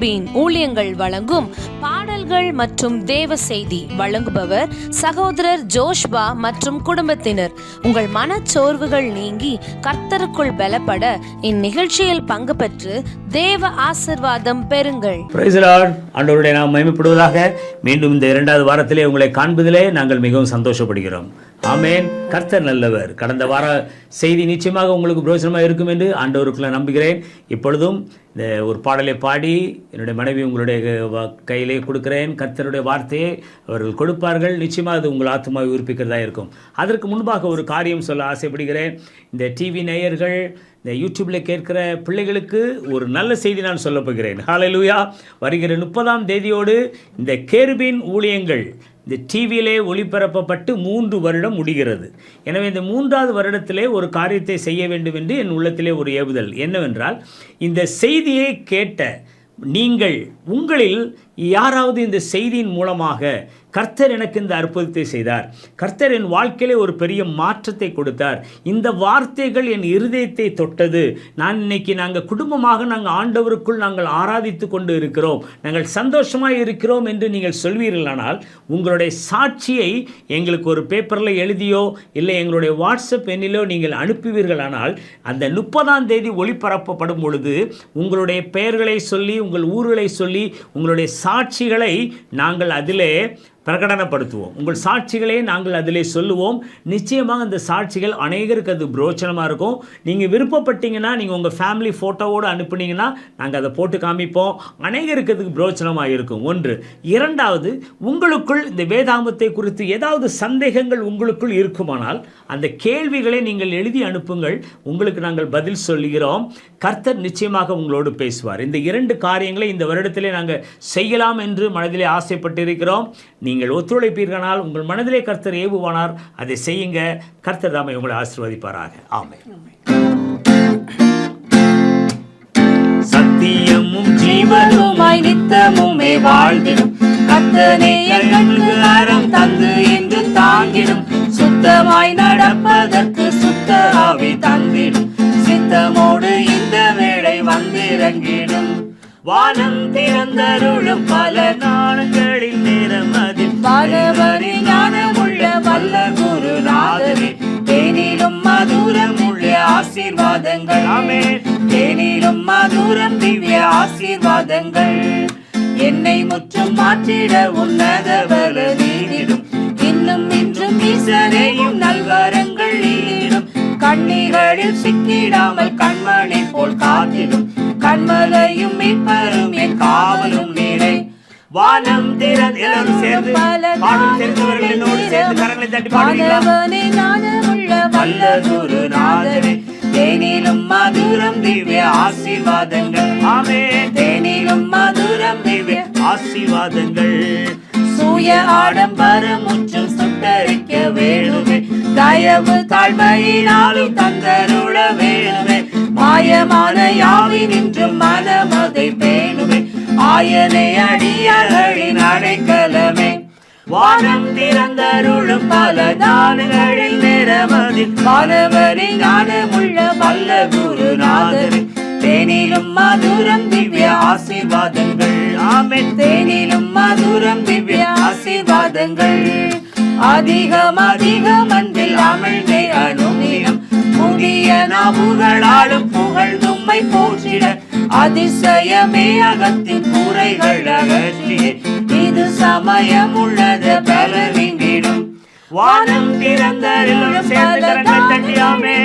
கேருபீன் ஊழியங்கள் வழங்கும் பாடல்கள் மற்றும் தேவ செய்தி வழங்குபவர் சகோதரர் ஜோஷ்பா மற்றும் குடும்பத்தினர். உங்கள் மனச்சோர்வுகள் நீங்கி கர்த்தருக்குள் பலப்பட இந்நிகழ்ச்சியில் பங்கு பெற்று தேவ ஆசிர்வாதம் பெறுங்கள். ஆண்டவருடைய நாம் மயமப்படுவதாக மீண்டும் இந்த இரண்டாவது வாரத்திலே உங்களை காண்பதிலே நாங்கள் மிகவும் சந்தோஷப்படுகிறோம். ஆமேன். கர்த்தர் நல்லவர். கடந்த வார செய்தி நிச்சயமாக உங்களுக்கு பிரோஜனமாக இருக்கும் என்று ஆண்டவருக்குள்ள நம்புகிறேன். இப்பொழுதும் இந்த ஒரு பாடலை பாடி என்னுடைய மனைவி உங்களுடைய வ- கையிலே கொடுக்கிறேன். கர்த்தருடைய வார்த்தையை அவர்கள் கொடுப்பார்கள். நிச்சயமாக அது உங்கள் ஆத்மாவை உயிர்ப்பிக்கிறதா இருக்கும். அதற்கு முன்பாக ஒரு காரியம் சொல்ல ஆசைப்படுகிறேன். இந்த டிவி நேயர்கள் இந்த யூடியூப்பில் கேட்கிற பிள்ளைகளுக்கு ஒரு நல்ல செய்தி நான் சொல்லப்போகிறேன் போகிறேன். வருகிற முப்பதாம் தேதியோடு இந்த கேருபின் ஊழியங்கள் இந்த டிவியிலே ஒளிபரப்பப்பட்டு மூன்று வருடம் முடிகிறது. எனவே இந்த மூன்றாவது வருடத்திலே ஒரு காரியத்தை செய்ய வேண்டும் என்று என் உள்ளத்திலே ஒரு ஏவுதல். என்னவென்றால் இந்த செய்தியை கேட்ட நீங்கள் உங்களில் யாராவது இந்த செய்தியின் மூலமாக கர்த்தர் எனக்கு இந்த அற்புதத்தை செய்தார். கர்த்தர் என் வாழ்க்கையிலே ஒரு பெரிய மாற்றத்தை கொடுத்தார். இந்த வார்த்தைகள் என் இருதயத்தை தொட்டது. நான் இன்னைக்கு நாங்கள் குடும்பமாக நாங்கள் ஆண்டவருக்குள் நாங்கள் ஆராதித்து கொண்டு இருக்கிறோம். நாங்கள் சந்தோஷமாக இருக்கிறோம் என்று நீங்கள் சொல்வீர்களானால் உங்களுடைய சாட்சியை எங்களுக்கு ஒரு பேப்பரில் எழுதியோ இல்லை எங்களுடைய வாட்ஸ்அப் எண்ணிலோ நீங்கள் அனுப்புவீர்களானால் அந்த முப்பதாம் தேதி ஒளிபரப்பப்படும் பொழுது உங்களுடைய பெயர்களை சொல்லி உங்கள் ஊர்களை சொல்லி உங்களுடைய சாட்சிகளை நாங்கள் அதிலே பிரகடனப்படுத்துவோம். உங்கள் சாட்சிகளே நாங்கள் அதிலே சொல்லுவோம். நிச்சயமாக அந்த சாட்சிகள் அநேகருக்கு அது புரோச்சனமாக இருக்கும். நீங்கள் விருப்பப்பட்டீங்கன்னா நீங்கள் உங்கள் ஃபேமிலி ஃபோட்டோவோடு அனுப்புனீங்கன்னா நாங்கள் அதை போட்டு காமிப்போம். அநேகருக்கு அதுக்கு புரோச்சனமாக இருக்கும். ஒன்று. இரண்டாவது உங்களுக்குள் இந்த வேதாமத்தை குறித்து ஏதாவது சந்தேகங்கள் உங்களுக்குள் இருக்குமானால் அந்த கேள்விகளை நீங்கள் எழுதி அனுப்புங்கள். உங்களுக்கு நாங்கள் பதில் சொல்லுகிறோம் கர்த்தர் நிச்சயமாக உங்களோடு பேசுவார். இந்த இரண்டு காரியங்களை இந்த வருடத்திலே நாங்கள் செய்யலாம் என்று மனதிலே ஆசைப்பட்டிருக்கிறோம். நீங்கள் ஒத்துழைப்பீர்களானால் உங்கள் மனதிலே கர்த்தர் ஏவுவானார். அதை செய்யுங்க. கர்த்தர் தாமை உங்களை ஆசிர்வதிப்பாராக. ஆமை சத்தியமும் ஜீவனும் ஜீவனுமாய் நித்தமுமே வாழ்ந்திடும். கத்தனே எங்களுக்கு அறம் தந்து என்று தாங்கிடும். சுத்தமாய் நடப்பதற்கு சுத்த ஆவி தந்திடும். சித்தமோடு இந்த வேளை வந்திறங்கிடும். வானம் திறந்தருளும் பல நாளங்களில் நேரம் அதில் பலவரி ஞானமுள்ள வல்ல குருநாதரே தேனிலும் மதுரம் உள்ள ஆசீர்வாதங்கள். தேனிலும் மதுரம் திவ்ய ஆசீர்வாதங்கள். என்னை முற்றும் மாற்றிட உன்னத பல நீடிடும் இன்னும் இன்றும் ஈசனையும் நல்வரங்கள் நீடிடும். கண்ணீர்களில் சிக்கிடாமல் கண்மணி போல் காத்திடும். கண்மலையும் மீட்பரும் என் காவலும் நீரை வானம் திறந்து எல்லாரும் சேர்ந்து பாடல் தெரிந்தவர்கள் என்னோடு சேர்ந்து கரங்களை தட்டி பாடுவீங்களா வானவனே ஞானமுள்ள வல்ல குருநாதரே தேனிலும் மதுரம் திவ்ய ஆசீர்வாதங்கள். ஆமென். தேனிலும் மதுரம் திவ்ய ஆசீர்வாதங்கள். சூய ஆடம்பரம் முற்றும் சுட்டரிக்க வேணுமே. தயவு தாழ்மையினாலும் தந்தருள வேணுமே. மாயமான யாவி நின்று மனமதை பேணுமே. ஆயனை அடியார்களின் அடைக்கலமே வானம் திறந்தருளும் பல நாடுகளில் நிறமதில் மாணவரி ஞானமுள்ள வல்ல குருநாதரே தேனிலும் மதுரம் திவ்ய ஆசீர்வாதங்கள். ஆமே தேனிலும் மதுரம் திவ்ய ஆசீர்வாதங்கள். அதிகம் அதிகம் அன்பில் அமிழ்ந்தே அனுதினம் புதிய நாவுகளாலும் புகழ் தும்மை போற்றிட அதிசயமே அகத்தின் கூரைகள் அகற்றியே. இது சமயம் உள்ளது பலவிங்கிடும் வானம் தட்டியாமே.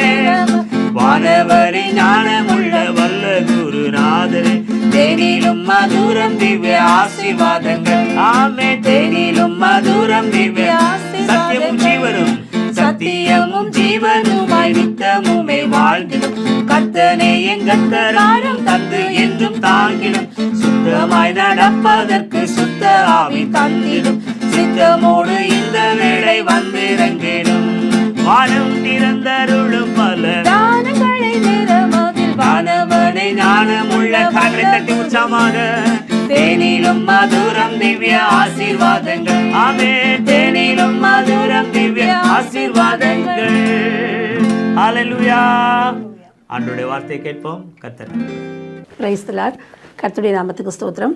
வானவரி ஞானமுள்ள வல்ல குருநாதரே. தேனிலும் மதுரம் திவ்ய ஆசீர்வாதங்கள். ஆமே தேனிலும் மதுரம் திவ்ய சத்தியமும் ஜீவனும். சத்தியமும் ஜீவனுமாய் நித்தமுமே வாழ்ந்திடும். கத்தனே கராரம் தந்து என்றும் தாங்கிடும் சுத்தமாய் நடப்பதற்கு சுத்த ஆவி தந்திடும். சித்தமோடு இந்த வேளை வந்திறங்கிடும். வானம் திறந்தருளும் பல தானங்களை நிறமதில் வானவனை ஞானமுள்ள கரங்களை தட்டி உற்சாகமாக தேனிலும் மதுரம் திவ்ய ஆசீர்வாதங்கள் ஆமே தேனிலும் மதுரம் திவ்ய ஆசீர்வாதங்கள் அலலுயா ஆண்டவருடைய வார்த்தையை கேட்போம் கத்தர் பிரைஸ்தலார் கர்த்துடைய நாமத்துக்கு ஸ்தோத்திரம்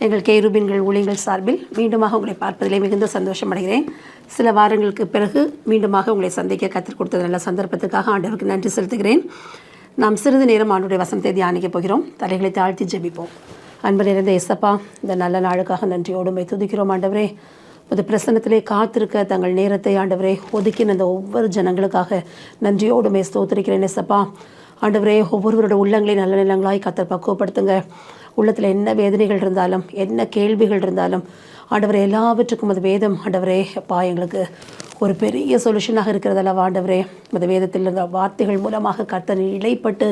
எங்கள் கேருபின்கள் ஊழியங்கள் சார்பில் மீண்டுமாக உங்களை பார்ப்பதிலே மிகுந்த சந்தோஷம் அடைகிறேன் சில வாரங்களுக்கு பிறகு மீண்டுமாக உங்களை சந்திக்க கற்றுக் கொடுத்த நல்ல சந்தர்ப்பத்துக்காக ஆண்டவருக்கு நன்றி செலுத்துகிறேன் நாம் சிறிது நேரம் ஆண்டுடைய வசனத்தை தியானிக்க போகிறோம் தலைகளை தாழ்த்தி ஜெபிப்போம் அன்பு நிறைந்த இசப்பா இந்த நல்ல நாளுக்காக நன்றியோடுமை துதிக்கிறோம் ஆண்டவரே. ஒரு பிரசனத்திலே காத்திருக்க தங்கள் நேரத்தை ஆண்டவரே ஒதுக்கின அந்த ஒவ்வொரு ஜனங்களுக்காக நன்றியோடுமை ஸ்தோத்திருக்கிறேன் இசப்பா ஆண்டவரே ஒவ்வொருவரோட உள்ளங்களை நல்ல நிலங்களாய் கத்தர் பக்குவப்படுத்துங்க. உள்ளத்தில் என்ன வேதனைகள் இருந்தாலும் என்ன கேள்விகள் இருந்தாலும் ஆண்டவரே எல்லாவற்றுக்கும் அது வேதம் ஆண்டவரே அப்பா எங்களுக்கு ஒரு பெரிய சொல்யூஷனாக இருக்கிறதல்ல ஆண்டவரே. அந்த வேதத்தில் இருந்த வார்த்தைகள் மூலமாக கத்தர் இழைப்பட்டு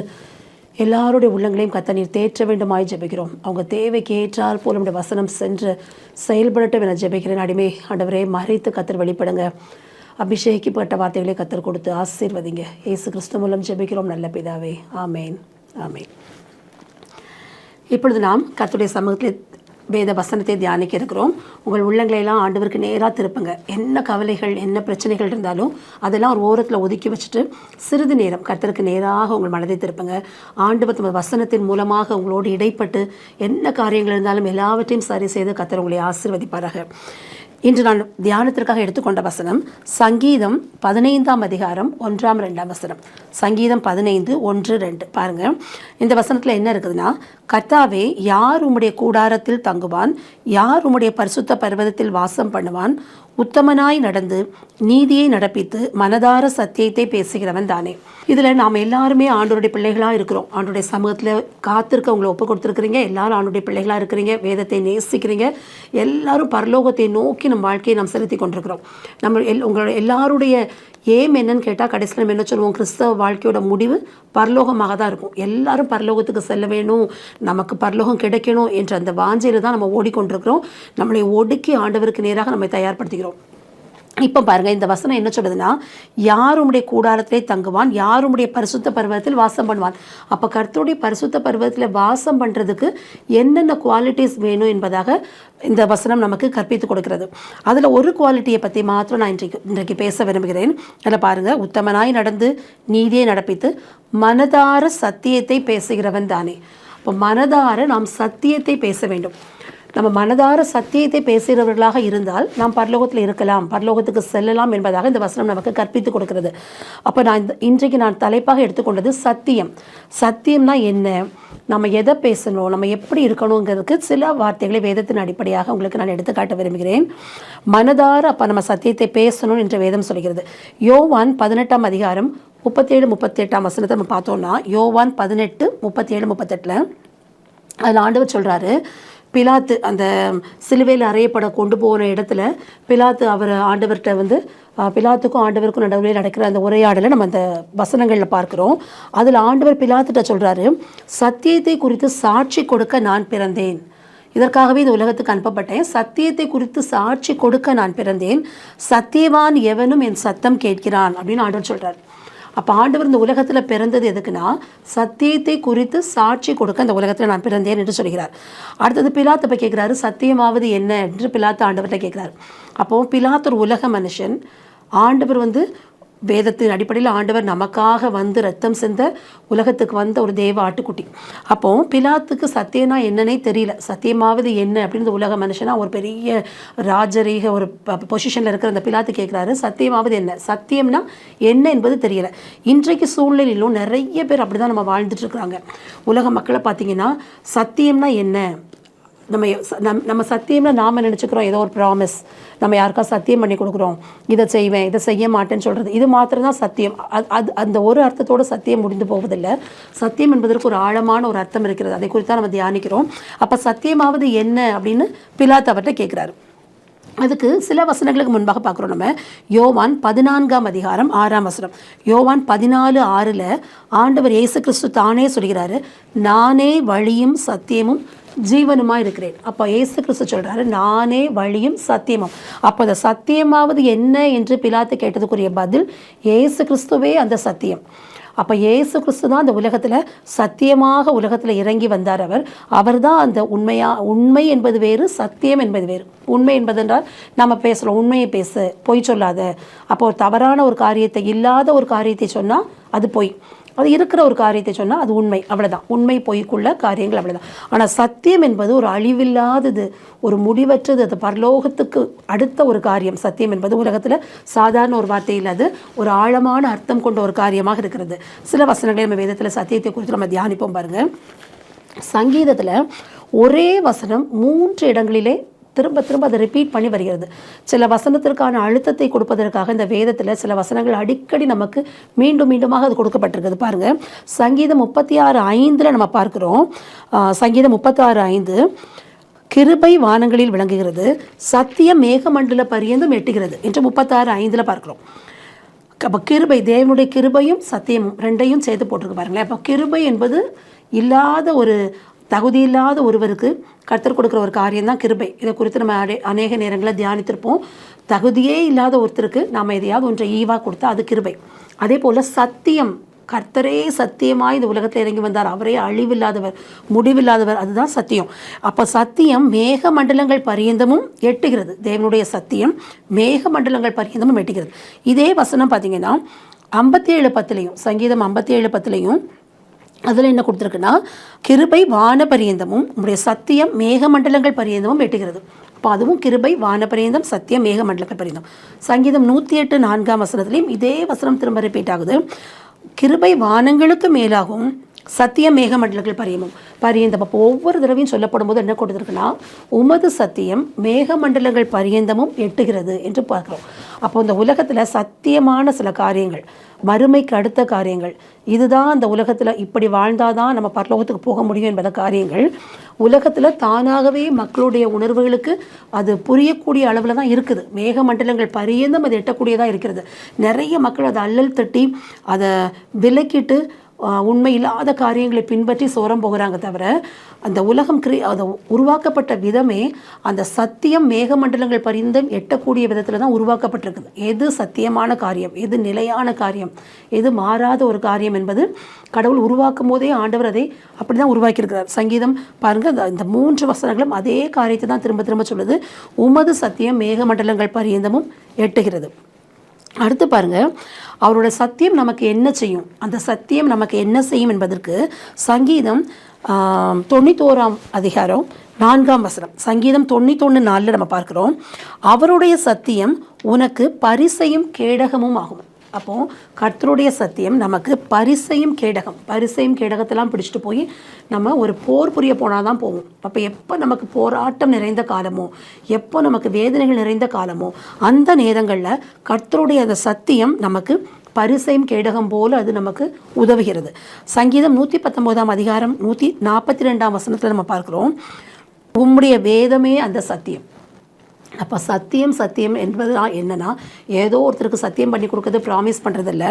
எல்லாருடைய உள்ளங்களையும் கத்த நீர் தேற்ற வேண்டுமாய் ஜெபிக்கிறோம். அவங்க தேவைக்கு ஏற்றால் போல நம்முடைய வசனம் சென்று செயல்படட்டும் என ஜெபிக்கிறேன். அடிமை ஆண்டவரே மறைத்து கத்தர் வெளிப்படுங்க. அபிஷேகிக்கப்பட்ட வார்த்தைகளை கத்தர் கொடுத்து ஆசீர்வதிங்க. இயேசு கிறிஸ்து மூலம் ஜெபிக்கிறோம் நல்ல பிதாவே. ஆமேன். ஆமேன். இப்பொழுது நாம் கத்துடைய சமூகத்தில் வேத வசனத்தை தியானிக்க இருக்கிறோம் உங்கள் உள்ளங்களை எல்லாம் ஆண்டவருக்கு நேராக திருப்புங்க. என்ன கவலைகள் என்ன பிரச்சனைகள் இருந்தாலும் அதெல்லாம் ஒரு ஓரத்தில் ஒதுக்கி வச்சுட்டு சிறிது நேரம் கர்த்தருக்கு நேராக உங்கள் மனதை திருப்புங்க. ஆண்டவர் தமது வசனத்தின் மூலமாக உங்களோடு இடைப்பட்டு என்ன காரியங்கள் இருந்தாலும் எல்லாவற்றையும் சரி செய்து கர்த்தர் உங்களை ஆசிர்வதிப்பாராக. இன்று நான் தியானத்திற்காக எடுத்துக்கொண்ட வசனம் சங்கீதம் பதினைந்தாம் அதிகாரம் ஒன்றாம் ரெண்டாம் வசனம். சங்கீதம் பதினைந்து ஒன்று ரெண்டு. பாருங்க. இந்த வசனத்தில் என்ன இருக்குதுன்னா கர்த்தாவே யார் உம்முடைய கூடாரத்தில் தங்குவான்? யார் உம்முடைய பரிசுத்த பர்வதத்தில் வாசம் பண்ணுவான்? உத்தமனாய் நடந்து நீதியை நடப்பித்து மனதார சத்தியத்தை பேசுகிறவன் தானே. இதில் நாம் எல்லாருமே ஆண்டோருடைய பிள்ளைகளாக இருக்கிறோம். ஆண்டோடைய சமூகத்தில் காத்திருக்க உங்களை ஒப்பு கொடுத்துருக்குறீங்க. எல்லாரும் ஆண்டோடைய பிள்ளைகளாக இருக்கிறீங்க. வேதத்தை நேசிக்கிறீங்க. எல்லாரும் பரலோகத்தை நோக்கி நம் வாழ்க்கையை நாம் செலுத்தி கொண்டிருக்கிறோம். நம்ம எல் உங்களோட எல்லாருடைய ஏம் என்னன்னு கேட்டால் கடைசியில் நம்ம என்ன சொல்லுவோம்? கிறிஸ்தவ வாழ்க்கையோட முடிவு பரலோகமாக தான் இருக்கும். எல்லாரும் பரலோகத்துக்கு செல்ல வேணும். நமக்கு பரலோகம் கிடைக்கணும் என்ற அந்த வாஞ்சையில் தான் நம்ம ஓடிக்கொண்டிருக்கிறோம். நம்மளை ஒடுக்கி ஆண்டவருக்கு நேராக நம்மை தயார்படுத்திக்கிறோம் இப்போ பாருங்க இந்த வசனம் என்ன சொல்லுதுன்னா யாருடைய கூடாரத்திலே தங்குவான் யாருடைய பரிசுத்த பருவத்தில் வாசம் பண்ணுவான். அப்போ கர்த்தருடைய பரிசுத்த பருவத்தில் வாசம் பண்ணுறதுக்கு என்னென்ன குவாலிட்டிஸ் வேணும் என்பதாக இந்த வசனம் நமக்கு கற்பித்து கொடுக்கிறது. அதில் ஒரு குவாலிட்டியை பற்றி மாத்திரம் நான் இன்றைக்கு இன்றைக்கு பேச விரும்புகிறேன். அதில் பாருங்கள் உத்தமனாய் நடந்து நீதியை நடப்பித்து மனதார சத்தியத்தை பேசுகிறவன் தானே. அப்போ மனதார நாம் சத்தியத்தை பேச வேண்டும். நம்ம மனதார சத்தியத்தை பேசுகிறவர்களாக இருந்தால் நாம் பரலோகத்தில் இருக்கலாம் பரலோகத்துக்கு செல்லலாம் என்பதாக இந்த வசனம் நமக்கு கற்பித்து கொடுக்கிறது. அப்போ நான் இந்த இன்றைக்கு நான் தலைப்பாக எடுத்துக்கொண்டது சத்தியம். சத்தியம்னா என்ன? நம்ம எதை பேசணும்? நம்ம எப்படி இருக்கணுங்கிறதுக்கு சில வார்த்தைகளை வேதத்தின் அடிப்படையாக உங்களுக்கு நான் எடுத்துக்காட்ட விரும்புகிறேன். மனதார அப்போ நம்ம சத்தியத்தை பேசணும் என்று வேதம் சொல்கிறது. யோவான் பதினெட்டாம் அதிகாரம் முப்பத்தேழு முப்பத்தெட்டாம் வசனத்தை நம்ம பார்த்தோம்னா யோவான் பதினெட்டு முப்பத்தேழு முப்பத்தெட்டில் அதில் ஆண்டவர் சொல்கிறாரு பிலாத்து அந்த சிலுவையில் அறையப்பட கொண்டு போன இடத்துல பிலாத்து அவர் ஆண்டவர்கிட்ட வந்து பிலாத்துக்கும் ஆண்டவருக்கும் நடுவில் நடக்கிற அந்த உரையாடலை நம்ம அந்த வசனங்களில் பார்க்குறோம். அதில் ஆண்டவர் பிலாத்துட்ட சொல்கிறாரு சத்தியத்தை குறித்து சாட்சி கொடுக்க நான் பிறந்தேன். இதற்காகவே இந்த உலகத்துக்கு அனுப்பப்பட்டேன். சத்தியத்தை குறித்து சாட்சி கொடுக்க நான் பிறந்தேன். சத்தியவான் எவனும் என் சத்தம் கேட்கிறான். அப்படின்னு ஆண்டவர் சொல்கிறார் அப்போ ஆண்டவர் இந்த உலகத்தில் பிறந்தது எதுக்குன்னா சத்தியத்தை குறித்து சாட்சி கொடுக்க அந்த உலகத்தில் நான் பிறந்தேன் என்று சொல்கிறார். அடுத்தது பிலாத்து போய் கேட்குறாரு சத்தியமாவது என்ன? என்று பிலாத்து ஆண்டவர்கிட்ட கேட்குறாரு அப்போ பிலாத்து ஒரு உலக மனுஷன் ஆண்டவர் வந்து வேதத்தின் அடிப்படையில் ஆண்டவர் நமக்காக வந்து ரத்தம் செந்த உலகத்துக்கு வந்த ஒரு தேவ ஆட்டுக்குட்டி. அப்போ பிலாத்துக்கு சத்தியம்னா என்னன்னே தெரியல. சத்தியமாவது என்ன அப்படின்னு உலக மனுஷனா ஒரு பெரிய ராஜரீக ஒரு பொசிஷனில் இருக்கிற அந்த பிலாத்து கேட்குறாரு சத்தியமாவது என்ன? சத்தியம்னா என்ன என்பது தெரியல. இன்றைக்கு சூழ்நிலையிலும் நிறைய பேர் அப்படி தான் நம்ம வாழ்ந்துட்டு இருக்கிறாங்க. உலக மக்களை பார்த்தீங்கன்னா சத்தியம்னா என்ன? நம்ம நம் நம்ம சத்தியம்னு நாம் நினச்சிக்கிறோம். ஏதோ ஒரு ப்ராமிஸ் நம்ம யாருக்கா சத்தியம் பண்ணி கொடுக்குறோம். இதை செய்வேன் இதை செய்ய மாட்டேன்னு சொல்கிறது இது மாத்திரம் தான் சத்தியம். அது அது அந்த ஒரு அர்த்தத்தோட சத்தியம் முடிந்து போவதில்லை. சத்தியம் என்பதற்கு ஒரு ஆழமான ஒரு அர்த்தம் இருக்கிறது. அதை குறித்து நம்ம தியானிக்கிறோம். அப்போ சத்தியமாவது என்ன அப்படின்னு பிலாத் அவர்கிட்ட கேட்குறாரு அதுக்கு சில வசனங்களுக்கு முன்பாக பார்க்குறோம் நம்ம. யோவான் பதினான்காம் அதிகாரம் ஆறாம் வசனம். யோவான் பதினாலு ஆறில் ஆண்டவர் இயேசு கிறிஸ்து தானே சொல்கிறாரு நானே வழியும் சத்தியமும் ஜீவனுமாக இருக்கிறேன். அப்போ ஏசு கிறிஸ்து சொல்கிறாரு நானே வழியும் சத்தியமும். அப்போ அந்த சத்தியமாவது என்ன என்று பிலாத்து கேட்டதுக்குரிய பதில் ஏசு கிறிஸ்துவே அந்த சத்தியம். அப்போ ஏசு கிறிஸ்து தான் அந்த உலகத்தில் சத்தியமாக உலகத்தில் இறங்கி வந்தார் அவர். அவர் தான் அந்த உண்மையா உண்மை என்பது வேறு சத்தியம் என்பது வேறு. உண்மை என்பதென்றால் நம்ம பேசுகிறோம் உண்மையை பேசு பொய் சொல்லாத. அப்போ ஒரு தவறான ஒரு காரியத்தை இல்லாத ஒரு காரியத்தை சொன்னால் அது பொய். அது இருக்கிற ஒரு காரியத்தை சொன்னால் அது உண்மை. அவ்வளோதான் உண்மை பொய்க்குள்ள காரியங்கள் அவ்வளோதான் ஆனால் சத்தியம் என்பது ஒரு அழிவில்லாதது ஒரு முடிவற்றது அது பரலோகத்துக்கு அடுத்த ஒரு காரியம். சத்தியம் என்பது உலகத்தில் சாதாரண ஒரு வார்த்தை அது ஒரு ஆழமான அர்த்தம் கொண்ட ஒரு காரியமாக இருக்கிறது. சில வசனங்களை நம்ம வேதத்தில் சத்தியத்தை குறித்து நம்ம தியானிப்போம் பாருங்கள் சங்கீதத்தில் ஒரே வசனம் மூன்று இடங்களிலே திரும்ப திரும்ப அதை ரிப்பீட் பண்ணி வருகிறது. சில வசனத்திற்கான அழுத்தத்தை கொடுப்பதற்காக இந்த வேதத்தில் சில வசனங்கள் அடிக்கடி நமக்கு மீண்டும் மீண்டுமாக அது கொடுக்கப்பட்டிருக்குது. பாருங்க. சங்கீதம் முப்பத்தி ஆறு ஐந்தில் நம்ம பார்க்குறோம். சங்கீதம் முப்பத்தி ஆறு ஐந்து. கிருபை வானங்களில் விளங்குகிறது. சத்தியம் மேகமண்டல பரியந்தம் எட்டுகிறது என்று முப்பத்தாறு ஐந்தில் பார்க்கிறோம். அப்போ கிருபை தேவனுடைய கிருபையும் சத்தியமும் ரெண்டையும் சேர்த்து போட்டிருக்கு பாருங்களேன். அப்போ கிருபை என்பது இல்லாத ஒரு தகுதி இல்லாத ஒருவருக்கு கர்த்தர் கொடுக்குற ஒரு காரியம் தான் கிருபை. இதை குறித்து நம்ம அடே அநேக நேரங்களில் தியானித்திருப்போம். தகுதியே இல்லாத ஒருத்தருக்கு நாம் எதையாவது ஒன்றை ஈவாக கொடுத்தா அது கிருபை. அதே போல் சத்தியம் கர்த்தரே சத்தியமாக இந்த உலகத்தில் இறங்கி வந்தார். அவரே அழிவில்லாதவர் முடிவில்லாதவர் அதுதான் சத்தியம். அப்போ சத்தியம் மேக மண்டலங்கள் பரியந்தமும் எட்டுகிறது. தேவனுடைய சத்தியம் மேக மண்டலங்கள் பரியந்தமும் எட்டுகிறது. இதே வசனம் பார்த்தீங்கன்னா ஐம்பத்தி ஏழு பத்துலேயும் சங்கீதம் ஐம்பத்தி ஏழு பத்துலேயும் அதில் என்ன கொடுத்துருக்குன்னா கிருபை வான பரியந்தமும் உங்களுடைய சத்தியம் மேகமண்டலங்கள் பரியந்தமும் எட்டுகிறது அப்போ அதுவும் கிருபை வானபரியந்தம் சத்தியம் மேகமண்டலங்கள் பரியந்தம். சங்கீதம் நூற்றி எட்டு நான்காம் வசனத்திலையும் இதே வசனம் திரும்ப ரிப்பீட் ஆகுது. கிருபை வானங்களுக்கு மேலாகவும் சத்திய மேகமண்டலங்கள் பரியமும் பரியந்தம் அப்போ ஒவ்வொரு தடவையும் சொல்லப்படும் போது என்ன கொடுத்துருக்குன்னா உமது சத்தியம் மேகமண்டலங்கள் பரியந்தமும் எட்டுகிறது என்று பார்க்குறோம். அப்போ இந்த உலகத்தில் சத்தியமான சில காரியங்கள் மறுமைக்கு அடுத்த காரியங்கள் இதுதான் அந்த உலகத்தில் இப்படி வாழ்ந்தாதான் நம்ம பரலோகத்துக்கு போக முடியும் என்பத காரியங்கள் உலகத்தில் தானாகவே மக்களுடைய உணர்வுகளுக்கு அது புரியக்கூடிய அளவில் தான் இருக்குது. மேகமண்டலங்கள் பரியந்தம் அது எட்டக்கூடியதாக இருக்கிறது. நிறைய மக்கள் அதை அல்லல் தட்டி அதை விலக்கிட்டு உண்மை இல்லாத காரியங்களை பின்பற்றி சோரம் போகிறாங்க தவிர அந்த உலகம் கிரி அதை உருவாக்கப்பட்ட விதமே அந்த சத்தியம் மேகமண்டலங்கள் பரிந்தும் எட்டக்கூடிய விதத்தில் தான் உருவாக்கப்பட்டிருக்குது. எது சத்தியமான காரியம்? எது நிலையான காரியம்? எது மாறாத ஒரு காரியம் என்பது கடவுள் உருவாக்கும் போதே ஆண்டவர் அதை அப்படி தான் உருவாக்கியிருக்கிறார். சங்கீதம் பாருங்கள் இந்த மூன்று வசனங்களும் அதே காரியத்தை தான் திரும்ப திரும்ப சொல்லுது. உமது சத்தியம் மேகமண்டலங்கள் பரியந்தமும் எட்டுகிறது. அடுத்து பாருங்கள் அவரோட சத்தியம் நமக்கு என்ன செய்யும்? அந்த சத்தியம் நமக்கு என்ன செய்யும் என்பதற்கு சங்கீதம் தொண்ணூத்தோராம் அதிகாரம் நான்காம் வசனம். சங்கீதம் தொண்ணூத்தொன்று நாலில் நம்ம பார்க்குறோம் அவருடைய சத்தியம் உனக்கு பரிசையும் கேடகமும் ஆகும். அப்போ கர்த்தருடைய சத்தியம் நமக்கு பரிசையும் கேடகம் பரிசையும் கேடகத்தெல்லாம் பிடிச்சிட்டு போய் நம்ம ஒரு போர் புரிய போனால் தான் போவோம். அப்போ எப்போ நமக்கு போராட்டம் நிறைந்த காலமோ எப்போ நமக்கு வேதனைகள் நிறைந்த காலமோ அந்த நேரங்களில் கர்த்தருடைய அந்த சத்தியம் நமக்கு பரிசையும் கேடகம் போல அது நமக்கு உதவுகிறது. சங்கீதம் நூற்றி பத்தொம்போதாம் அதிகாரம் நூற்றி நாற்பத்தி ரெண்டாம் வசனத்தில் நம்ம பார்க்குறோம். உம்முடைய வேதமே அந்த சத்தியம். அப்போ சத்தியம் சத்தியம் என்பது தான் ஏதோ ஒருத்தருக்கு சத்தியம் பண்ணி கொடுக்கறது ப்ராமிஸ் பண்ணுறதில்ல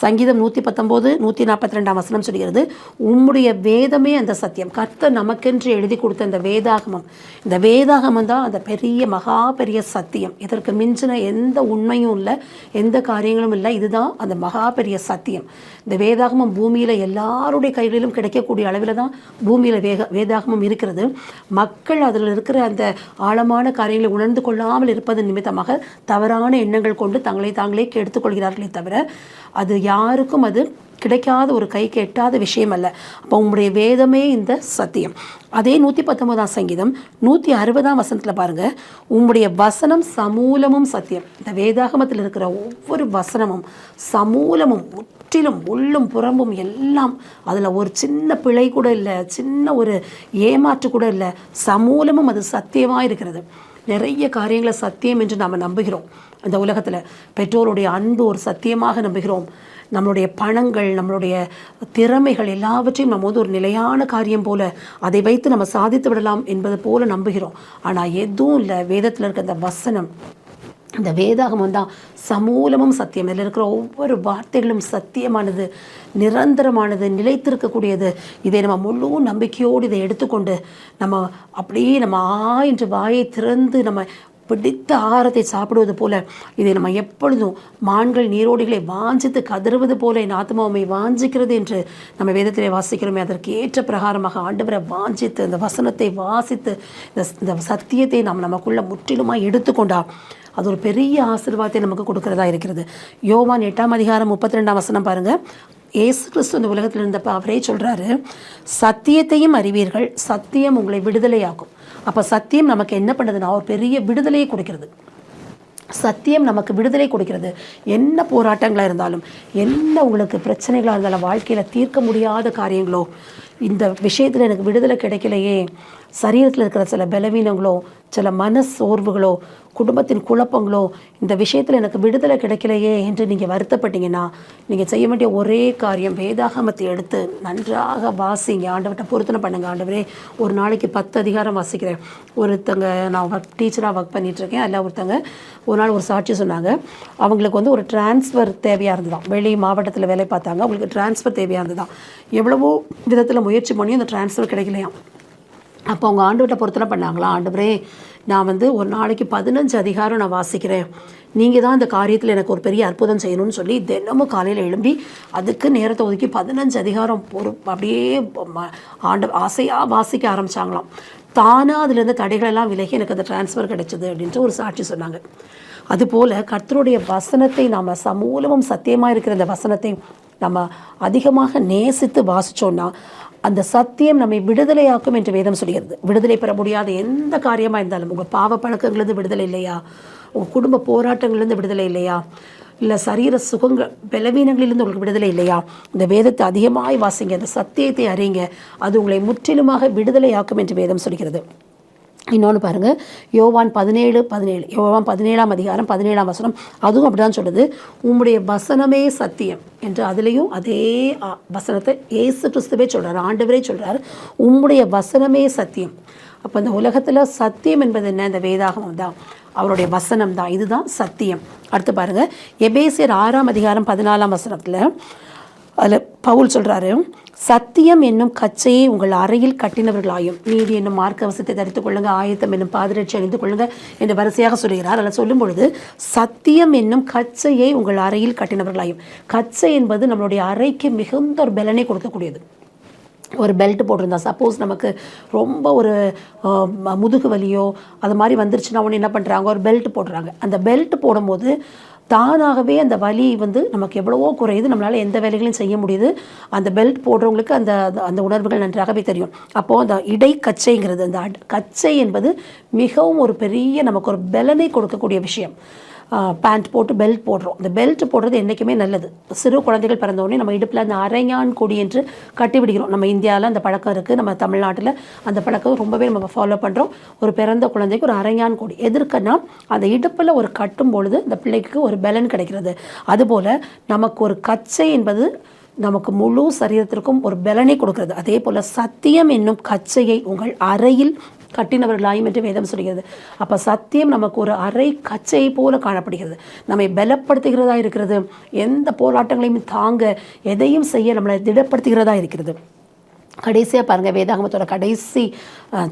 சங்கீதம் நூற்றி பத்தொம்போது நூற்றி நாற்பத்தி ரெண்டாம் வசனம் சொல்கிறது உம்முடைய வேதமே அந்த சத்தியம். கர்த்த நமக்கென்று எழுதி கொடுத்த இந்த வேதாகமம் இந்த வேதாகமம் தான் அந்த பெரிய மகா பெரிய சத்தியம். இதற்கு மிஞ்சின எந்த உண்மையும் இல்லை எந்த காரியங்களும் இல்லை இதுதான் அந்த மகா பெரிய சத்தியம். இந்த வேதாகமம் பூமியில் எல்லாருடைய கைகளிலும் கிடைக்கக்கூடிய அளவில் தான் பூமியில் வேக வேதாகமம் இருக்கிறது. மக்கள் அதில் இருக்கிற அந்த ஆழமான காரியங்களை உணர்ந்து கொள்ளாமல் இருப்பதன் நிமித்தமாக தவறான எண்ணங்கள் கொண்டு தங்களை தாங்களே கெடுத்துக்கொள்கிறார்களே தவிர அது யாருக்கும் அது கிடைக்காத ஒரு கைக்கு எட்டாத விஷயம் அல்ல அப்போ உங்களுடைய வேதமே இந்த சத்தியம். அதே நூற்றி பத்தொன்பதாம் சங்கீதம் நூற்றி அறுபதாம் வசனத்தில் பாருங்கள் உங்களுடைய வசனம் சமூலமும் சத்தியம். இந்த வேதாகமத்தில் இருக்கிற ஒவ்வொரு வசனமும் சமூலமும் முற்றிலும் உள்ளும் புறம்பும் எல்லாம் அதில் ஒரு சின்ன பிழை கூட இல்லை சின்ன ஒரு ஏமாற்று கூட இல்லை சமூலமும் அது சத்தியமாக இருக்கிறது. நிறைய காரியங்களை சத்தியம் என்று நாம் நம்புகிறோம். இந்த உலகத்தில் பெற்றோருடைய அன்பு ஒரு சத்தியமாக நம்புகிறோம். நம்மளுடைய பணங்கள் நம்மளுடைய திறமைகள் எல்லாவற்றையும் நம்ம வந்து ஒரு நிலையான காரியம் போல அதை வைத்து நம்ம சாதித்து விடலாம் என்பது போல நம்புகிறோம். ஆனால் எதுவும் இல்லை. வேதத்தில் இருக்க அந்த வசனம் இந்த வேதாகமம் தான் சமூலமும் சத்தியம். இதில் இருக்கிற ஒவ்வொரு வார்த்தைகளும் சத்தியமானது நிரந்தரமானது நிலைத்திருக்கக்கூடியது. இதை நம்ம முழு நம்பிக்கையோடு இதை எடுத்துக்கொண்டு நம்ம அப்படியே நம்ம ஆ என்று வாயை திறந்து நம்ம பிடித்த ஆகாரத்தை சாப்பிடுவது போல இதை நம்ம எப்பொழுதும் மான்கள் நீரோடிகளை வாஞ்சித்து கதறுவது போல என் ஆத்மாவை வாஞ்சிக்கிறது என்று நம்ம வேதத்திலே வாசிக்கிறோமே. அதற்கு ஏற்ற பிரகாரமாக ஆண்டவரை வாஞ்சித்து இந்த வசனத்தை வாசித்து இந்த இந்த சத்தியத்தை நாம் நமக்குள்ள முற்றிலுமாக எடுத்துக்கொண்டா அது ஒரு பெரிய ஆசீர்வாதத்தை நமக்கு கொடுக்கிறதா இருக்கிறது. யோவான் எட்டாம் அதிகாரம் முப்பத்தி ரெண்டாம் வசனம் பாருங்க. ஏசு கிறிஸ்து இந்த உலகத்தில் இருந்தப்போ அவரே சொல்கிறாரு சத்தியத்தையும் அறிவீர்கள் சத்தியம் உங்களை விடுதலையாகும் அப்போ சத்தியம் நமக்கு என்ன பண்ணுதுன்னா ஒரு பெரிய விடுதலையை கொடுக்கிறது. சத்தியம் நமக்கு விடுதலை கொடுக்கிறது. என்ன போராட்டங்களாக இருந்தாலும் என்ன உங்களுக்கு பிரச்சனைகளாக இருந்தாலும் வாழ்க்கையில் தீர்க்க முடியாத காரியங்களோ இந்த விஷயத்தில் எனக்கு விடுதலை கிடைக்கலையே. சரீரத்தில் இருக்கிற சில பலவீனங்களோ சில மன சோர்வுகளோ குடும்பத்தின் குழப்பங்களோ இந்த விஷயத்தில் எனக்கு விடுதலை கிடைக்கலையே என்று நீங்கள் வருத்தப்பட்டீங்கன்னா நீங்கள் செய்ய வேண்டிய ஒரே காரியம் வேதாகமத்தை எடுத்து நன்றாக வாசிங்க. ஆண்டவர்கிட்ட பொருத்தனை பண்ணுங்க. ஆண்டவரே ஒரு நாளைக்கு பத்து அதிகாரம் வாசிக்கிறேன். ஒருத்தங்க நான் ஒர்க் டீச்சராக ஒர்க் பண்ணிகிட்ருக்கேன் அதில் ஒருத்தங்க ஒரு நாள் ஒரு சாட்சி சொன்னாங்க. அவங்களுக்கு வந்து ஒரு டிரான்ஸ்ஃபர் தேவையாக இருந்ததாம். வெளி மாவட்டத்தில் வேலை பார்த்தாங்க. அவங்களுக்கு டிரான்ஸ்ஃபர் தேவையாக இருந்ததுதான் எவ்வளவோ விதத்தில் முயற்சி பண்ணி அந்த டிரான்ஸ்ஃபர் கிடைக்கலையாம். அப்போ அவங்க ஆண்டுகிட்ட பொருத்தனை பண்ணாங்களா? ஆண்டவரே நான் வந்து ஒரு நாளைக்கு பதினஞ்சு அதிகாரம் நான் வாசிக்கிறேன். நீங்கள் தான் இந்த காரியத்தில் எனக்கு ஒரு பெரிய அற்புதம் செய்யணும்னு சொல்லி தினமும் காலையில் எழும்பி அதுக்கு நேரத்தை ஒதுக்கி பதினஞ்சு அதிகாரம் ஒரு அப்படியே ஆண்டு ஆசையாக வாசிக்க ஆரம்பிச்சாங்களாம். தானாக அதுலேருந்து தடைகளெல்லாம் விலகி எனக்கு அந்த டிரான்ஸ்ஃபர் கிடைச்சது அப்படின்ட்டு ஒரு சாட்சி சொன்னாங்க. அதுபோல் கர்த்தருடைய வசனத்தை நாம் சமூலமும் சத்தியமாக இருக்கிற அந்த வசனத்தை நம்ம அதிகமாக நேசித்து வாசித்தோன்னா அந்த சத்தியம் நம்மை விடுதலையாக்கும் என்று வேதம் சொல்கிறது. விடுதலை பெற முடியாத எந்த காரியமாக இருந்தாலும் உங்கள் பாவ பழக்கங்கள்லேருந்து விடுதலை இல்லையா? உங்கள் குடும்ப போராட்டங்கள்லேருந்து விடுதலை இல்லையா? இல்லை சரீர சுகங்கள் பலவீனங்களிலிருந்து உங்களுக்கு விடுதலை இல்லையா? இந்த வேதத்தை அதிகமாய் வாசிங்க இந்த சத்தியத்தை அறிங்க அது உங்களை முற்றிலுமாக விடுதலையாக்கும் என்று வேதம் சொல்கிறது. இன்னொன்று பாருங்கள் யோவான் பதினேழு பதினேழு யோவான் பதினேழாம் அதிகாரம் பதினேழாம் வசனம் அதுவும் அப்படி தான் சொல்லுது. உம்முடைய வசனமே சத்தியம் என்று அதுலேயும் அதே வசனத்தை ஏசு கிறிஸ்துவே சொல்கிறார் ஆண்டவரே சொல்கிறார் உம்முடைய வசனமே சத்தியம். அப்போ இந்த உலகத்தில் சத்தியம் என்பது என்ன? இந்த வேதாகமம் தான். அவருடைய வசனம் தான். இதுதான் சத்தியம். அடுத்து பாருங்கள் எபேசியர் ஆறாம் அதிகாரம் பதினாலாம் வசனத்தில் அதில் பவுல் சொல்கிறாரு சத்தியம் என்னும் கச்சையை உங்கள் அறையில் கட்டினவர்களாயும் நீதி என்னும் மார்க்க வசத்தை தரித்துக் கொள்ளுங்க ஆயத்தம் என்னும் பாதரட்சி அணிந்து கொள்ளுங்க என்று வரிசையாக சொல்கிறார் அதில் சொல்லும் பொழுது சத்தியம் என்னும் கச்சையை உங்கள் அறையில் கட்டினவர்களாயும் கச்சை என்பது நம்மளுடைய அறைக்கு மிகுந்த ஒரு பலனை கொடுக்கக்கூடியது. ஒரு பெல்ட் போட்டிருந்தா சப்போஸ் நமக்கு ரொம்ப ஒரு முதுகு வலியோ அது மாதிரி வந்துருச்சுன்னா ஒன்று என்ன பண்ணுறாங்க ஒரு பெல்ட் போடுறாங்க அந்த பெல்ட் போடும்போது தானாகவே அந்த வலி வந்து நமக்கு எவ்வளவோ குறையுது. நம்மளால் எந்த வேலைகளையும் செய்ய முடியுது. அந்த பெல்ட் போடுறவங்களுக்கு அந்த அந்த- உணர்வுகள் நன்றாகவே தெரியும். அப்போது அந்த இடை கச்சைங்கிறது அந்த அட்- கச்சை என்பது மிகவும் ஒரு பெரிய நமக்கு ஒரு பலனை கொடுக்கக்கூடிய விஷயம். பேண்ட் போட்டு பெல்ட் போடுறோம். இந்த பெல்ட் போடுறது என்றைக்குமே நல்லது. சிறு குழந்தைகள் பிறந்தவுடனே நம்ம இடுப்பில் அந்த அரைஞான் கொடி என்று கட்டிவிடுகிறோம் நம்ம இந்தியாவில் அந்த பழக்கம் இருக்குது நம்ம தமிழ்நாட்டில் அந்த பழக்கம் ரொம்பவே நம்ம ஃபாலோ பண்ணுறோம் ஒரு பிறந்த குழந்தைக்கு ஒரு அரைஞான் கொடி. எதற்குன்னா அந்த இடுப்பில் ஒரு கட்டும் பொழுது அந்த பிள்ளைக்கு ஒரு பலன் கிடைக்கிறது. அதுபோல் நமக்கு ஒரு கச்சை என்பது நமக்கு முழு சரீரத்திற்கும் ஒரு பலனை கொடுக்கிறது. அதே போல் சத்தியம் என்னும் கச்சையை உங்கள் அறையில் கட்டினவர்களாயும் என்று வேதம் சொல்கிறது. அப்போ சத்தியம் நமக்கு ஒரு அறை கச்சை போல காணப்படுகிறது. நம்மை பலப்படுத்துகிறதா இருக்கிறது. எந்த போராட்டங்களையும் தாங்க எதையும் செய்ய நம்மளை திடப்படுத்துகிறதா இருக்கிறது. கடைசியாக பாருங்கள் வேதாகமத்தோட கடைசி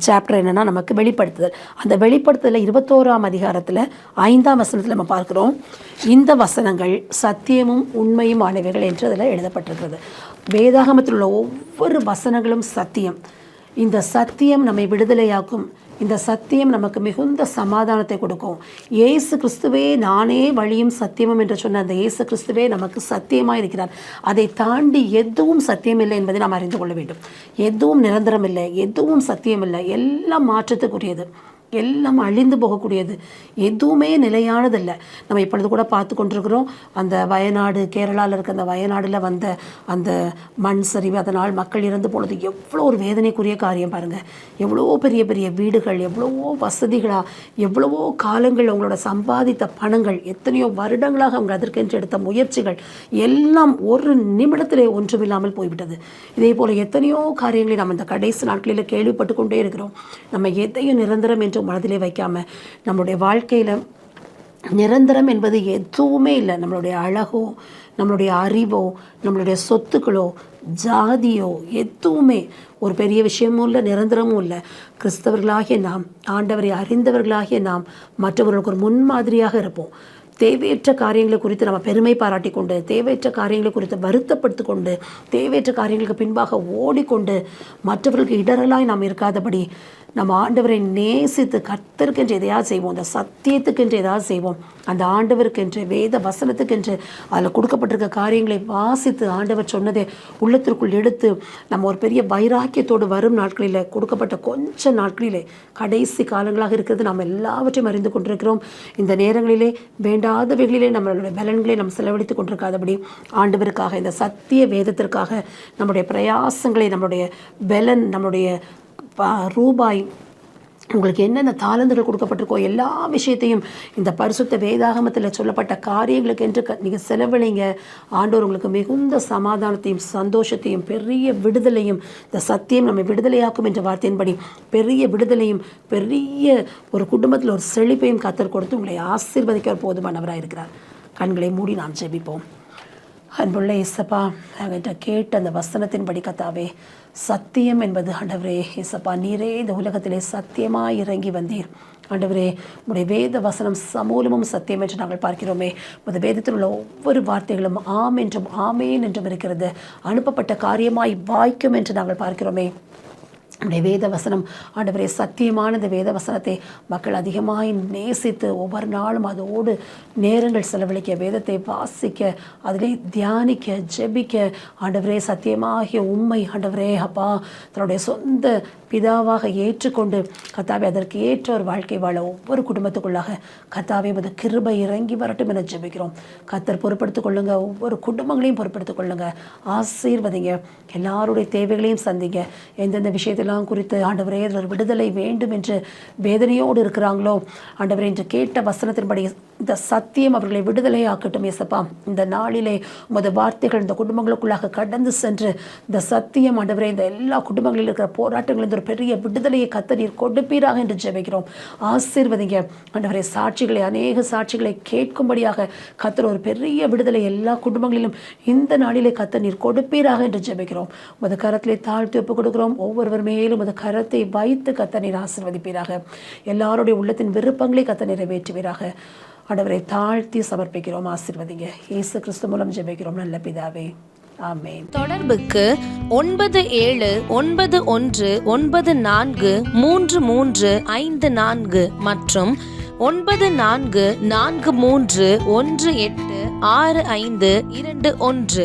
சாப்டர் என்னென்னா நமக்கு வெளிப்படுத்துதல். அந்த வெளிப்படுத்துதலில் இருபத்தோராம் அதிகாரத்தில் ஐந்தாம் வசனத்தில் நம்ம பார்க்குறோம். இந்த வசனங்கள் சத்தியமும் உண்மையும் ஆனவைகள் என்று அதில் எழுதப்பட்டிருக்கிறது. வேதாகமத்தில் உள்ள ஒவ்வொரு வசனங்களும் சத்தியம். இந்த சத்தியம் நம்மை விடுதலையாக்கும். இந்த சத்தியம் நமக்கு மிகுந்த சமாதானத்தை கொடுக்கும். ஏசு கிறிஸ்துவே நானே வழியும் சத்தியமும் என்று சொன்ன அந்த இயேசு கிறிஸ்துவே நமக்கு சத்தியமாக இருக்கிறார். அதை தாண்டி எதுவும் சத்தியம் இல்லை என்பதை நாம் அறிந்து கொள்ள வேண்டும். எதுவும் நிரந்தரம் இல்லை எதுவும் சத்தியம் இல்லை. எல்லாம் மாற்றத்துக்குரியது. எல்லாம் அழிந்து போகக்கூடியது. எதுவுமே நிலையானதில்லை. நம்ம இப்பொழுது கூட பார்த்து கொண்டிருக்கிறோம். அந்த வயநாடு கேரளாவில் இருக்க அந்த வயநாடில் வந்த அந்த மண் சரிவு அதனால் மக்கள் இறந்து போனது எவ்வளோ ஒரு வேதனைக்குரிய காரியம் பாருங்கள் எவ்வளோ பெரிய பெரிய வீடுகள் எவ்வளவோ வசதிகளாக எவ்வளவோ காலங்கள் அவங்களோட சம்பாதித்த பணங்கள் எத்தனையோ வருடங்களாக அவங்க அதற்கென்று எடுத்த முயற்சிகள் எல்லாம் ஒரு நிமிடத்திலே ஒன்றுமில்லாமல் போய்விட்டது. இதே போல் எத்தனையோ காரியங்களை நம்ம இந்த கடைசி நாட்களில் கேள்விப்பட்டு கொண்டே இருக்கிறோம். நம்ம எதையும் நிரந்தரம் என்று மனதிலே வைக்காம நம்மளுடைய வாழ்க்கையில் நிரந்தரம் என்பது எதுவுமே இல்லை. நம்மளுடைய அழகோ நம்மளுடைய அறிவோ நம்மளுடைய சொத்துக்களோ ஜாதியோ எதுவுமே ஒரு பெரிய விஷயமும் இல்லை நிரந்தரமும் இல்லை. கிறிஸ்தவர்களாகிய நாம் ஆண்டவரை அறிந்தவர்களாகிய நாம் மற்றவர்களுக்கு ஒரு முன்மாதிரியாக இருப்போம். தேவையற்ற காரியங்களை குறித்து நம்ம பெருமை பாராட்டி கொண்டு தேவையற்ற காரியங்களை குறித்து வருத்தப்படுத்தி கொண்டு தேவையற்ற காரியங்களுக்கு பின்பாக ஓடிக்கொண்டு மற்றவர்களுக்கு இடரலாய் நாம் இருக்காதபடி நம்ம ஆண்டவரை நேசித்து கர்த்தருக்கென்று எதையாவது செய்வோம். அந்த சத்தியத்துக்கென்று எதாவது செய்வோம். அந்த ஆண்டவருக்கென்று வேத வசனத்துக்கென்று அதில் கொடுக்கப்பட்டிருக்க காரியங்களை வாசித்து ஆண்டவர் சொன்னதை உள்ளத்திற்குள் எடுத்து நம்ம ஒரு பெரிய வைராக்கியத்தோடு வரும் நாட்களில் கொடுக்கப்பட்ட கொஞ்ச நாட்களிலே கடைசி காலங்களாக இருக்கிறது நாம் எல்லாவற்றையும் அறிந்து கொண்டிருக்கிறோம். இந்த நேரங்களிலே வேண்டாதவைகளிலே நம்மளுடைய பலன்களை நாம் செலவழித்து கொண்டிருக்காதபடி ஆண்டவருக்காக இந்த சத்திய வேதத்திற்காக நம்முடைய பிரயாசங்களை நம்முடைய பலன் நம்முடைய ரூபாய். உங்களுக்கு என்னென்ன தாளந்துகள் கொடுக்கப்பட்டிருக்கோ எல்லா விஷயத்தையும் இந்த பரிசுத்த வேதாகமத்தில் சொல்லப்பட்ட காரியங்களுக்கு என்று க நீங்கள் செலவழிங்க. ஆண்டோர் உங்களுக்கு மிகுந்த சமாதானத்தையும் சந்தோஷத்தையும் பெரிய விடுதலையும் இந்த சத்தியம் நம்மை விடுதலையாக்கும் என்ற வார்த்தையின்படி பெரிய விடுதலையும் பெரிய ஒரு குடும்பத்தில் ஒரு செழிப்பையும் கத்தர் கொடுத்து உங்களை ஆசீர்வதிக்க போதுமானவராக இருக்கிறார் கண்களை மூடி நாம் ஜெபிப்போம். அன்புள்ள இசப்பா என்கிட்ட கேட்ட அந்த வசனத்தின்படி கத்தாவே சத்தியம் என்பது ஆண்டவரே இசப்பா நீரே இந்த உலகத்திலே சத்தியமாய் இறங்கி வந்தீர். ஆண்டவரே உடைய வேத வசனம் சமூலமும் சத்தியம் என்று நாங்கள் பார்க்கிறோமே. உமது வேதத்தில் உள்ள ஒவ்வொரு வார்த்தைகளும் ஆம் என்றும் ஆமேன் என்றும் இருக்கிறது. அனுப்பப்பட்ட காரியமாய் வாய்க்கும் என்று நாங்கள் பார்க்கிறோமே. நம்முடைய வேத வசனம் ஆண்டவரே சத்தியமான வேத வசனத்தை மக்கள் அதிகமாக நேசித்து ஒவ்வொரு நாளும் அதோடு நேரங்கள் செலவழிக்க வேதத்தை வாசிக்க அதிலே தியானிக்க ஜெபிக்க ஆண்டவரே சத்தியமாகிய உண்மை ஆண்டவரே அப்பா தன்னுடைய சொந்த பிதாவாக ஏற்றுக்கொண்டு கத்தாவை அதற்கு ஏற்ற ஒரு வாழ்க்கை வாழ ஒவ்வொரு குடும்பத்துக்குள்ளாக கத்தாவை மது கிருபை இறங்கி வரட்டும் என ஜெபிக்கிறோம். கத்தர் பொறுப்படுத்திக் கொள்ளுங்க ஒவ்வொரு குடும்பங்களையும் பொறுப்படுத்திக் கொள்ளுங்க. ஆசீர்வதிங்க. எல்லாருடைய தேவைகளையும் சந்திங்க. எந்தெந்த எல்லாம் குறித்து ஆண்டவரே அதில் ஒரு விடுதலை வேண்டும் என்று வேதனையோடு இருக்கிறாங்களோ? ஆண்டவரே என்று கேட்ட வசனத்தின்படி இந்த சத்தியம் அவர்களை விடுதலை ஆக்கட்டும் இயேசப்பா. இந்த நாளிலே உமது வார்த்தைகள் இந்த குடும்பங்களுக்குள்ளாக கடந்து சென்று இந்த சத்தியம் ஆண்டவரே இந்த எல்லா குடும்பங்களில் இருக்கிற போராட்டங்கள் இந்த ஒரு பெரிய விடுதலையை கத்த நீர் கொடுப்பீராக என்று ஜெபிக்கிறோம். ஆசீர்வதிங்க. ஆண்டவரே சாட்சிகளை அநேக சாட்சிகளை கேட்கும்படியாக கத்தர் ஒரு பெரிய விடுதலை எல்லா குடும்பங்களிலும் இந்த நாளிலே கத்த நீர் கொடுப்பீராக என்று ஜெபிக்கிறோம். உமது கரத்திலே தாழ்த்தி ஒப்புக் கொடுக்கிறோம். ஒவ்வொருவருமே மேலும் உமது கரத்தை வைத்து கத்த நீர் ஆசிர்வதிப்பீராக. எல்லாருடைய உள்ளத்தின் விருப்பங்களை கத்த நிறைவேற்றுவீராக. ஆண்டவரை தாழ்த்தி சமர்ப்பிக்கிறோம் ஆசிர்வதிங்க. இயேசு கிறிஸ்து மூலம் ஜெபிக்கிறோம் நல்ல பிதாவே. தொடர்புக்கு ஒன்பது ஏழு ஒன்பது ஒன்று ஒன்பது நான்கு மூன்று மூன்று ஐந்து நான்கு மற்றும் ஒன்பது நான்கு நான்கு மூன்று ஒன்று எட்டு ஆறு ஐந்து இரண்டு ஒன்று